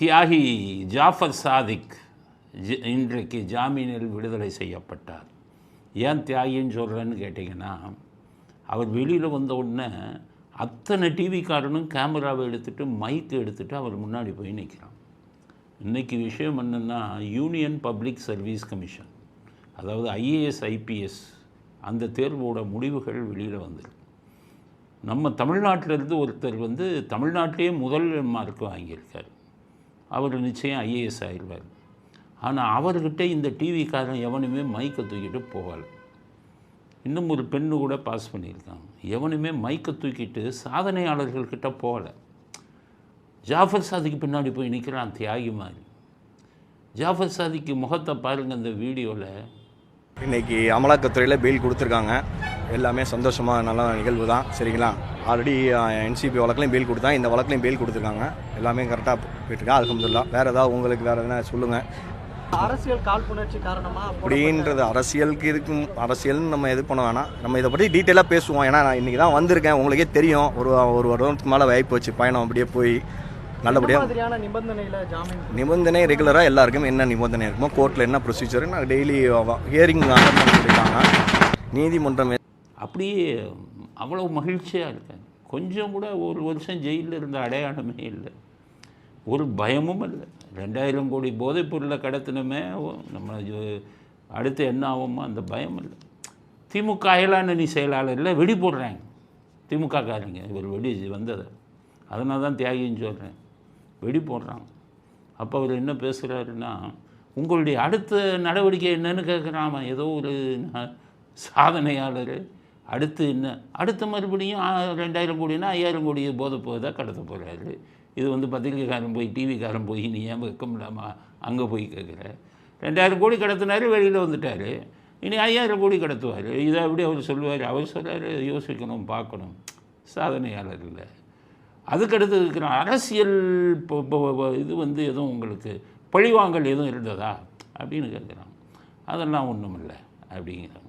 தியாகி ஜாஃபர் சாதிக் இன்றைக்கு ஜாமீனில் விடுதலை செய்யப்பட்டார். ஏன் தியாகின்னு சொல்கிறேன்னு கேட்டிங்கன்னா அவர் வெளியில் வந்த உடனே அத்தனை டிவிக்காரனும் கேமராவை எடுத்துகிட்டு மைக்கு எடுத்துகிட்டு அவர் முன்னாடி போய் நிற்கிறான் இன்றைக்கி விஷயம் என்னென்னா யூனியன் பப்ளிக் சர்வீஸ் கமிஷன் அதாவது ஐஏஎஸ் ஐபிஎஸ் அந்த தேர்வோட முடிவுகள் வெளியில் வந்துடும் நம்ம தமிழ்நாட்டிலேருந்து ஒருத்தர் வந்து தமிழ்நாட்டிலே முதல் மார்க் வாங்கியிருக்கார். அவர் நிச்சயம் ஐஏஎஸ் ஆயிடுவார். ஆனால் அவர்கிட்ட இந்த டிவிக்காரன் எவனுமே மைக்கை தூக்கிட்டு போகலை. இன்னும் ஒரு பெண்ணு கூட பாஸ் பண்ணியிருக்காங்க எவனுமே மைக்கை தூக்கிட்டு சாதனையாளர்கள்கிட்ட போகலை. ஜாஃபர் சாதிக்கு பின்னாடி போய் நிற்கிறான் தியாகி மாதிரி. ஜாஃபர் சாதிக்கு முகத்தை பாருங்கள் அந்த வீடியோவில் இன்னைக்கு அமலாக்கத்துறையில் பெயில் கொடுத்துருக்காங்க. எல்லாமே சந்தோஷமாக நல்ல நிகழ்வு தான். சரிங்களா? ஆல்ரெடி என்சிபி வழக்குலையும் பெயில் கொடுத்தாங்க இந்த வழக்குலையும் பெயில் கொடுத்துருக்காங்க. எல்லாமே கரெக்டாக போயிட்டுருக்கா? அலமதுல்லா வேறு ஏதாவது உங்களுக்கு வேறு எதனா சொல்லுங்கள் அரசியல் காழ்ப்புணர்ச்சி காரணமா அப்படின்றது அரசியலுக்கு இருக்கும். அரசியல்னு நம்ம இது பண்ண வேணாம். நம்ம இதை பற்றி டீட்டெயிலாக பேசுவோம். ஏன்னா நான் இன்றைக்கி தான் வந்திருக்கேன். உங்களுக்கே தெரியும். ஒரு ஒரு வருடத்துக்கு மேலே வாய்ப்பு போச்சு பயணம் அப்படியே போய் நல்லபடியாக மாதிரியான நிபந்தனையில ஜாமீன் நிபந்தனை ரெகுலராக எல்லாருக்கும் என்ன நிபந்தனை இருக்குமோ கோர்ட்டில் என்ன ப்ரொசீஜர் நான் டெய்லி ஹியரிங் அட்டன் பண்ணிருக்காங்க நீதிமன்றம் அப்படியே அவ்வளோ மகிழ்ச்சியாக இருக்கேன். கொஞ்சம் கூட ஒரு வருஷம் ஜெயிலில் இருந்த அடையாளமே இல்லை. ஒரு பயமும் இல்லை. ரெண்டாயிரம் கோடி போதைப் பொருளை கடத்தினமே நம்ம அடுத்து என்ன ஆகுமோ அந்த பயம் இல்லை. திமுக அயலானணி செயலாளரில் வெடி போடுறாங்க. திமுக காரங்க இவர் வெடி வந்ததை. அதனால தான் தியாகின்னு சொல்கிறேன் வெடி போடுறாங்க. அப்போ அவர் என்ன பேசுகிறாருன்னா உங்களுடைய அடுத்த நடவடிக்கை என்னன்னு கேட்குறாம ஏதோ ஒரு சாதனையாளர். அடுத்து என்ன? அடுத்த மறுபடியும் ரெண்டாயிரம் கோடினா ஐயாயிரம் கோடி போதை போதை கடத்த போகிறாரு இது வந்து பத்திரிகைக்காரன் போய் டிவிக்காரன் போய் நீ ஏன் வைக்க இல்லாமல் அங்கே போய் கேட்குற ரெண்டாயிரம் கோடி கடத்தினார் வெளியில் வந்துட்டார். இனி ஐயாயிரம் கோடி கடத்துவார். இதை அப்படி அவர் சொல்லுவார்? அவர் சொல்கிறார் யோசிக்கணும் பார்க்கணும். சாதனையாளர் இல்லை. அதுக்கடுத்து இருக்கிற அரசியல் இப்போ இது வந்து எதுவும் உங்களுக்கு பழிவாங்கல் எதுவும் இருந்ததா? அப்படின்னு கேட்குறான். அதெல்லாம் ஒன்றும் இல்லை அப்படிங்கிறாங்க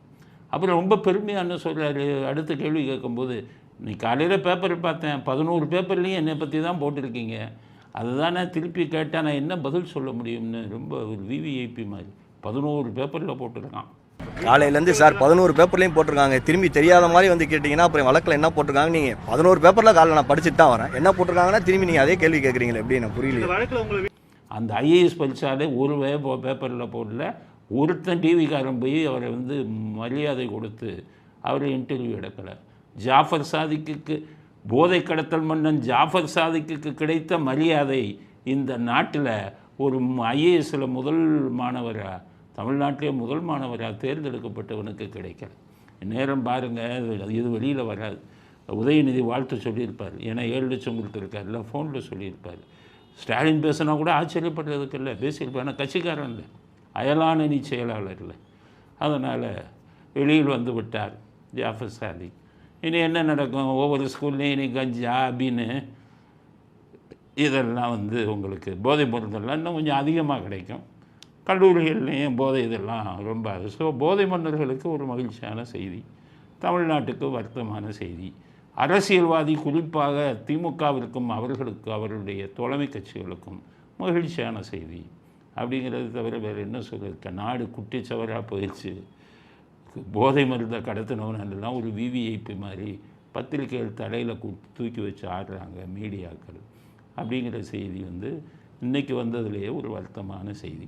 அப்புறம் ரொம்ப பெருமையான சொல்கிறாரு அடுத்த கேள்வி கேட்கும்போது நீ காலையில் பேப்பர் பார்த்தேன். பதினோரு பேப்பர்லேயும் என்னை பற்றி தான் போட்டிருக்கீங்க. அதுதானே திருப்பி கேட்டால் நான் என்ன பதில் சொல்ல முடியும்னு? ரொம்ப ஒரு விவிஐபி மாதிரி. பதினோரு பேப்பரில் போட்டிருக்கான். காலையிலேருந்து சார் பதினோரு பேப்பர்லையும் போட்டிருக்காங்க. திரும்பி தெரியாத மாதிரி வந்து கேட்டிங்கன்னா அப்புறம் வழக்கில் என்ன போட்டிருக்காங்க நீங்கள் பதினோரு பேப்பரில் காலைல நான் படிச்சுட்டு தான் வரேன். என்ன போட்டிருக்காங்கன்னா திரும்பி நீங்கள் அதே கேள்வி கேட்குறீங்களே எப்படி எனக்கு புரியல அந்த ஐஏஎஸ் படித்தாலே ஒரு பேப்பரில் போடல. ஒருத்தன் டிவிக்காரன் போய் அவரை வந்து மரியாதை கொடுத்து அவரை இன்டர்வியூ எடுக்கலை. ஜாஃபர் சாதிக்குக்கு போதை கடத்தல் மன்னன் ஜாஃபர் சாதிக்குக்கு கிடைத்த மரியாதை இந்த நாட்டில் ஒரு ஐஏஎஸில் முதல் மாணவராக தமிழ்நாட்டிலே முதல் மாணவராக தேர்ந்தெடுக்கப்பட்டவனுக்கு கிடைக்கல. நேரம் பாருங்கள் இது வெளியில் வராது. உதயநிதி வாழ்த்து சொல்லியிருப்பார். ஏன்னா ஏழு லட்சம் கொடுத்துருக்காருல ஃபோனில் சொல்லியிருப்பார். ஸ்டாலின் பேசினா கூட ஆச்சரியப்படுறதுக்கு இல்லை. பேசியிருப்பார். ஆனால் கட்சிக்காரன் இல்லை. அயலானணி செயலாளர் இல்லை. அதனால் வெளியில் வந்து விட்டார் ஜாஃபர் சாதிக். இனி என்ன நடக்கும்? ஒவ்வொரு ஸ்கூல்லையும் இனி கஞ்சா அப்படின்னு இதெல்லாம் வந்து உங்களுக்கு போதைப் பொருட்கள்லாம் இன்னும் கொஞ்சம் அதிகமாக கிடைக்கும். கல்லூரிகள்லேயும் போதை இதெல்லாம் ரொம்ப ஸோ போதை மன்னர்களுக்கு ஒரு மகிழ்ச்சியான செய்தி. தமிழ்நாட்டுக்கு வருத்தமான செய்தி. அரசியல்வாதி குறிப்பாக திமுகவிற்கும் அவர்களுக்கு அவருடைய தலைமை கட்சிகளுக்கும் மகிழ்ச்சியான செய்தி. அப்படிங்கிறது தவிர வேறு என்ன சொல்லியிருக்க நாடு குட்டிச்சவராக போயிடுச்சு. போதை மருந்தை கடத்தினவனெல்லாம் ஒரு விவிஐபி மாதிரி பத்திரிகைகள் தலையில் தூக்கி வச்சு ஆடுறாங்க மீடியாக்கள். அப்படிங்கிற செய்தி வந்து இன்றைக்கி வந்ததுலேயே ஒரு வருத்தமான செய்தி.